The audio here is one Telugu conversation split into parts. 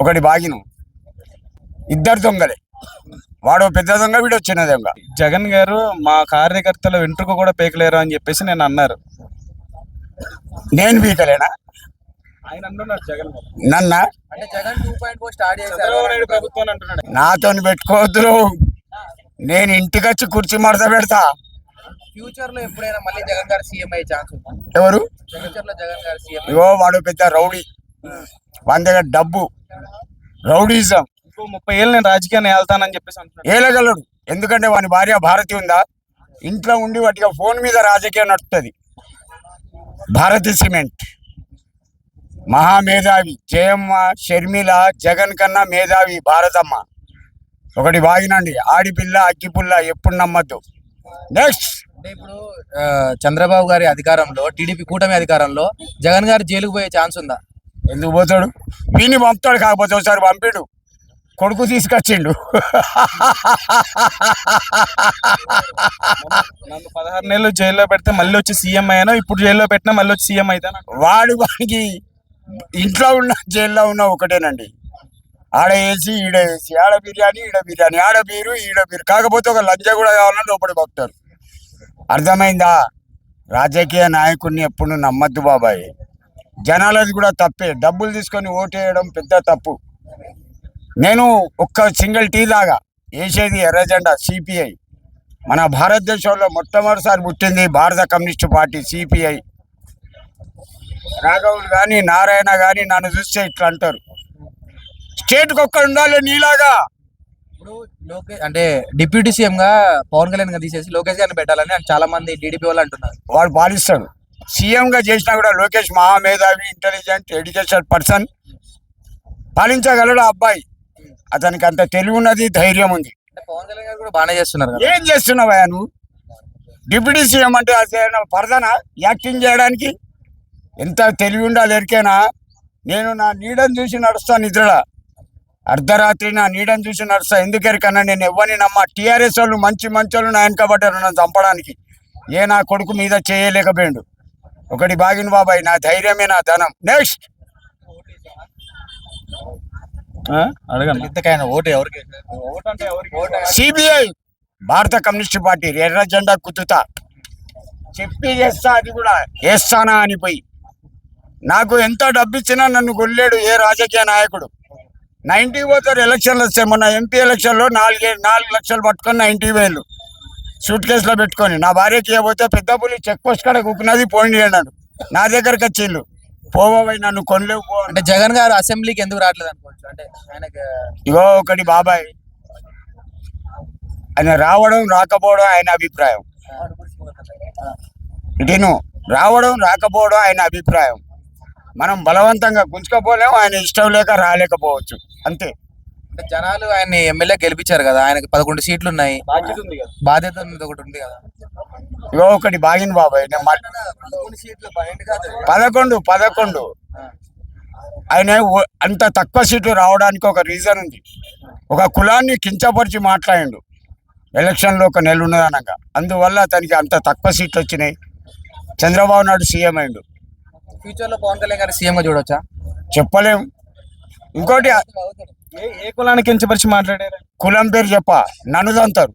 ఒకటి బాగిను. ఇద్దరు దొంగలే. వాడు పెద్ద దొంగ వీడు చిన్న దొంగ. జగన్ గారు మా కార్యకర్తల వెంట్రుక కూడా పేకలేరు అని చెప్పేసి నేను అన్నారు. నేను పీకలేనా? ఆయన అంటున్నారు జగన్ గారు. నన్న? అంటే Jagan two point four start Chandrababu Naidu ప్రభుత్వం అంటున్నాడు. నాతో పెట్టుకోవద్దు. నేను ఇంటికొచ్చి కుర్చీ మడత పెడతా. ఫ్యూచర్లో ఎప్పుడైనా మళ్ళీ జగన్ గారు సీఎం అయ్యే ఛాన్స్ ఉందా? ఎవరు? ఫ్యూచర్లో జగన్ గారు సీఎం ఇగో వాడు పెద్ద రౌడీ. దగ్గర డబ్బు రౌడీజం. ఇంకో ముప్పై ఏళ్ళు నేను రాజకీయాన్ని వెళ్తానని చెప్పేసి అంటున్నాడు. ఏలగలడు. ఎందుకంటే వాని భార్య భారతి ఉందా? ఇంట్లో ఉండి వాటిగా ఫోన్ మీద రాజకీయం నడుస్తుంది భారతి సిమెంట్. మహామేధావి జయమ్మ షర్మిల జగన్ కన్నా మేధావి భారతమ్మ. ఒకటి బాగినండి ఆడిపిల్ల అగ్గిపుల్ల ఎప్పుడు నమ్మద్దు. నెక్స్ట్ అంటే ఇప్పుడు చంద్రబాబు గారి అధికారంలో టీడీపీ కూటమి అధికారంలో జగన్ గారు జైలుకు పోయే ఛాన్స్ ఉందా? ఎందుకు పోతాడు? వీని పంపుతాడు కాకపోతే ఒకసారి పంపిడు. కొడుకు తీసుకొచ్చిండు. నన్ను పదహారు నెలలు జైల్లో పెడితే మళ్ళీ వచ్చి సీఎం అయ్యాను ఇప్పుడు జైల్లో పెట్టినా మళ్ళీ వచ్చి సీఎం అవుతాను వాడు వానికి ఇంట్లో ఉన్న జైల్లో ఉన్న ఒకటేనండి. ఆడ వేసి ఈడ వేసి ఆడ బిర్యానీ ఈడ బిర్యానీ ఆడ బీరు ఈడ బీరు. కాకపోతే ఒక లంచ కూడా కావాలని లోపలి పంపుతారు. అర్థమైందా? రాజకీయ నాయకుడిని ఎప్పుడు నమ్మద్దు బాబాయ్. జనాలది కూడా తప్పే. డబ్బులు తీసుకొని ఓటేయడం పెద్ద తప్పు. నేను ఒక్క సింగిల్ టీ దాగా వేసేది ఎర్రజెండా సిపిఐ. మన భారతదేశంలో మొట్టమొదటిసారి పుట్టింది భారత కమ్యూనిస్ట్ పార్టీ సిపిఐ. రాఘవులు కానీ నారాయణ కానీ నన్ను చూస్తే ఇట్లా అంటారు. స్టేట్కి ఒక్క ఉండాలి నీలాగా. ఇప్పుడు లోకేష్ అంటే డిప్యూటీ సీఎం గా పవన్ కళ్యాణ్ గారు తీసేసి లోకేష్ గారిని పెట్టాలని చాలా మంది టీడీపీ వాళ్ళు అంటున్నారు. వాడు పాలిస్తాడు. సీఎంగా చేసినా కూడా లోకేష్ మహామేధావి ఇంటెలిజెంట్ ఎడ్యుకేటెడ్ పర్సన్ పాలించగలడు ఆ అబ్బాయి? అతనికి అంత తెలివి ఉన్నది ధైర్యం ఉంది. అంటే పవన్ కళ్యాణ్ గారు కూడా బాగానే చేస్తున్నారు ఏం చేస్తున్నావా నువ్వు? డిప్యూటీ సీఎం అంటే పరదనా యాక్టింగ్ చేయడానికి? ఎంత తెలివి ఉండాలి ఎరికేనా నేను నా నీడని చూసి నడుస్తా నిద్రలా. అర్ధరాత్రి నా నీడని చూసి నడుస్తా. ఎందుకు ఎరికన్నా నేను ఎవరిని నమ్మ. టీఆర్ఎస్ వాళ్ళు మంచి మంచి వాళ్ళు నా వెనకబడ్డారు నన్ను చంపడానికి. ఏ నా కొడుకు మీద చేయలేకపోయాడు. ఒకటి బాగిన బాబాయ్ నా ధైర్యమే నా ధనం. నెక్స్ట్ ఆ? అడగండి. ఇంతకైనా ఓటు ఎవరికి? ఓటు అంటే ఎవరికి సిబిఐ భారత కమ్యూనిస్ట్ పార్టీ ఎర్ర జెండా కుతుతా చెప్పి చేస్తా అది కూడా వేస్తానా అని పోయి. నాకు ఎంత డబ్బు ఇచ్చినా నన్ను గొల్లేడు ఏ రాజకీయ నాయకుడు. నైన్టీ పోతారు ఎలక్షన్లు వస్తాయి మొన్న ఎంపీ ఎలక్షన్లో నాలుగే నాలుగు లక్షలు పట్టుకొని నైన్టీ వేలు. సూట్ కేసులో పెట్టుకొని నా భార్యకి ఇవ్వబోతే పెద్ద పులి చెక్ పోస్ట్ కాడ కుక్కున్నది పోయింది అన్నాడు. నా దగ్గరకు వచ్చిళ్ళు పోవోయ్ నన్ను కొనలేవు పో అంటే జగన్ గారు అసెంబ్లీకి ఎందుకు రావట్లేదు అనుకోవచ్చు? అంటే ఆయనకి ఇగో ఒకటి బాబాయ్ ఆయన రావడం రాకపోవడం ఆయన అభిప్రాయం. ఇటును రావడం రాకపోవడం ఆయన అభిప్రాయం. మనం బలవంతంగా గుంజుకపోలేము ఆయన ఇష్టం లేక రాలేకపోవచ్చు. అంతే. జనాలు ఆయన్ని ఎమ్మెల్యే గెలిపించారు కదా ఆయనకి పదకొండు సీట్లు ఉన్నాయి బాధ్యత ఉంది కదా. బాధ్యత ఉన్నది ఒకటి ఉంది కదా. ఇగో ఒకటి బాగిన బాబాయ్ పదకొండు పదకొండు పదకొండు. ఆయన అంత తక్కువ సీట్లు రావడానికి ఒక రీజన్ ఉంది. ఒక కులాన్ని కించపరిచి మాట్లాడిండు. ఎలక్షన్లో ఒక నెల ఉన్నదనగా. అందువల్ల అతనికి అంత తక్కువ సీట్లు వచ్చినాయి. చంద్రబాబు నాయుడు సీఎం అయిండు. ఫ్యూచర్లో పవన్ కళ్యాణ్ గారు సీఎం గా చూడొచ్చా? చెప్పలేం. ఇంకోటి ఏ కులానికి కించపరిచి మాట్లాడారు? కులం పేరు చెప్ప. నన్నుదంతారు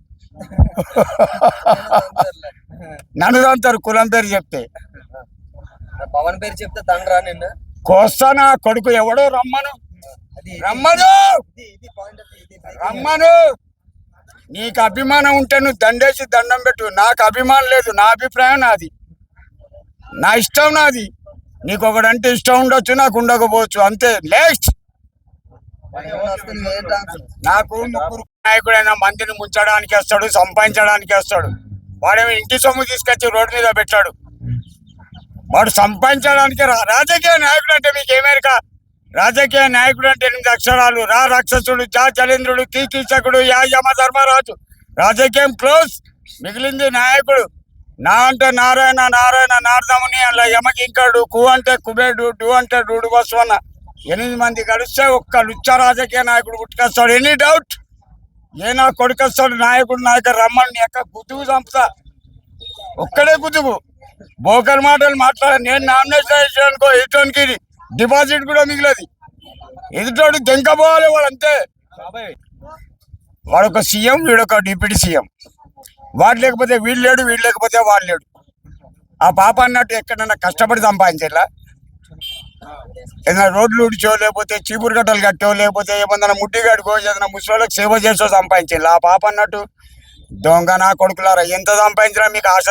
నన్నుదంతారు కులం పేరు చెప్తే. పవన్ పేరు చెప్తే తండ్రా నిన్ను. కోస్తానా కొడుకు ఎవడో రమ్మను. రమ్మను. రమ్మను. నీకు అభిమానం ఉంటే నువ్వు దండేసి దండం పెట్టు. నాకు అభిమానం లేదు నా అభిప్రాయం నాది. నా ఇష్టం నాది. నీకు ఒకడంటే ఇష్టం ఉండొచ్చు నాకు ఉండకపోవచ్చు. అంతే. నెక్స్ట్ నాకు ముగ్గురు నాయకుడైన మందిని ముంచడానికి వస్తాడు సంపాదించడానికి వస్తాడు. వాడేమో ఇంటి సొమ్ము తీసుకొచ్చి రోడ్డు మీద పెట్టాడు. వాడు సంపాదించడానికి రా- రాజకీయ నాయకుడు అంటే మీకు ఏమేరిక? రాజకీయ నాయకుడు అంటే ఎనిమిది అక్షరాలు. రా రాక్షసుడు జా చలేంద్రుడు కీ కీచకుడు యా యమ ధర్మరాజు. రాజకీయం క్లోజ్ మిగిలింది నాయకుడు. నా అంటే నారాయణ నారాయణ నారదముని అలా యమకింకడు కు అంటే కుబేడు డు అంటే డూడు బస్వన్న. ఎనిమిది మంది కలిస్తే ఒక్క లుచ్చ రాజకీయ నాయకుడు పుట్టుకొస్తాడు. Any doubt? ఏనా కొడుకొస్తాడు? నాయకుడు నాయక రమ్మని ఎక్క యొక్క గుతుగు చంపుతా. ఒక్కడే గుతుగు బోకర్ మాటలు మాట్లాడ నేను నామినేషన్ అనుకో డిపాజిట్ కూడా మిగిలేదు. ఎదుటోడు దెంకపోవాలి వాడు అంతే. వాడొక సీఎం వీడొక డిప్యూటీ సీఎం. వాడు లేకపోతే వీళ్ళు లేడు వీళ్ళు లేకపోతే వాడు లేడు. ఆ పాప అన్నట్టు ఎక్కడన్నా కష్టపడి సంపాదించేలా? ఏదైనా రోడ్లు ఉడిచో లేకపోతే చీపురు కట్టలు కట్టో లేకపోతే ఏమన్నా ముడ్డి కడుకో ఏదైనా ముసలికి సేవ చేసో సంపాదించాలి ఆ పాప అన్నట్టు దొంగ నా కొడుకులారా ఎంత సంపాదించినా మీకు ఆశ